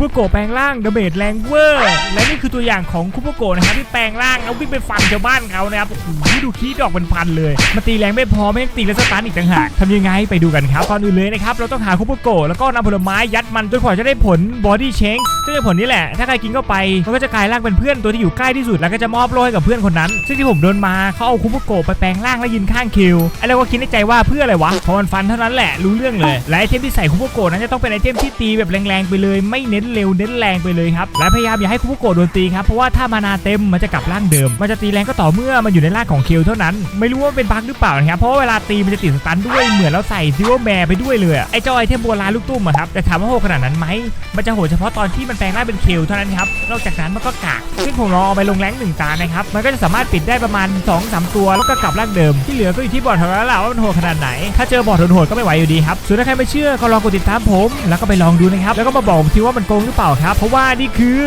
คุปโกแปลงร่างดาเมจแรงเวอร์และนี่คือตัวอย่างของคุปโกนะครับที่แปลงร่างแล้ววิ่งไปฟันชาวบ้านเขานะครับโอ้โหดูขี้ดอกเป็นพันเลยมาตีแรงไม่พอไม่ตีแล้วสตาร์อีกต่างหากทำยังไงไปดูกันครับก่อนอื่นเลยนะครับเราต้องหาคุปโกแล้วก็นำผลไม้ยัดมันจนกว่าจะได้ผลบอดี้เชงซึ่งผลนี้แหละ ถ้าใครกินเข้าไปมันก็จะกลายร่างเป็นเพื่อนตัวที่อยู่ใกล้ที่สุดแล้วก็จะมอบโล่ให้กับเพื่อนคนนั้น ซึ่งที่ผมโดนมาเขาเอาคุปโกไปแปลงร่างแล้วยืนข้างคิวไอ้เราก็คิดในใจว่าเพื่ออะไรวะพอมันฟันเท่านั้นแหละรู้เรื่องเลยและไอเทมที่ใส่คุปโกนั้นจะต้องเป็นไอเทมที่ตีแบบแรงๆไปเลยไม่เน้นเร็วเน้นแรงไปเลยครับและพยายามอย่าให้คุปโกะโดนตีครับเพราะว่าถ้ามานาเต็มมันจะกลับร่างเดิม มันจะตีแรงก็ต่อเมื่อมันอยู่ในร่างของเคิวเท่านั้น ไม่รู้ว่าเป็นบั๊กหรือเปล่านะครับเพราะว่าเวลาตีมันจะติดสตันด้วยเหมือนเราใส่ซิวแมร์ไปด้วยเลยไอ้เจ้าไอเทมโบราณลูกตุ้มอะครับแต่ถามว่าโหขนาดนั้นไหมมันจะโหดเฉพาะตอนที่มันแปลงร่างเป็นเคิวเท่านั้นครับนอกจากนั้นมันก็กากซึ่งผมลองเอาไปลงแรงหนึ่งตานะครับมันก็จะสามารถปิดได้ประมาณ2อสตัวแล้วก็กลับร่างเดิมที่เหลือก็อยู่ที่บอร์ดเท่านั้นแหละว่ามันโหดขนาดไหน ถ้าเจอบอร์ดโหดก็ไม่ไหวอยู่ดีครับส่วนถ้าใครไม่เชื่อก็ลองกดติดตามผม แล้วก็ไปลองดูนะครับแล้วก็มาบอกผมทีว่ามันโกงหรือเปล่าครับ เพราะว่านี่คือ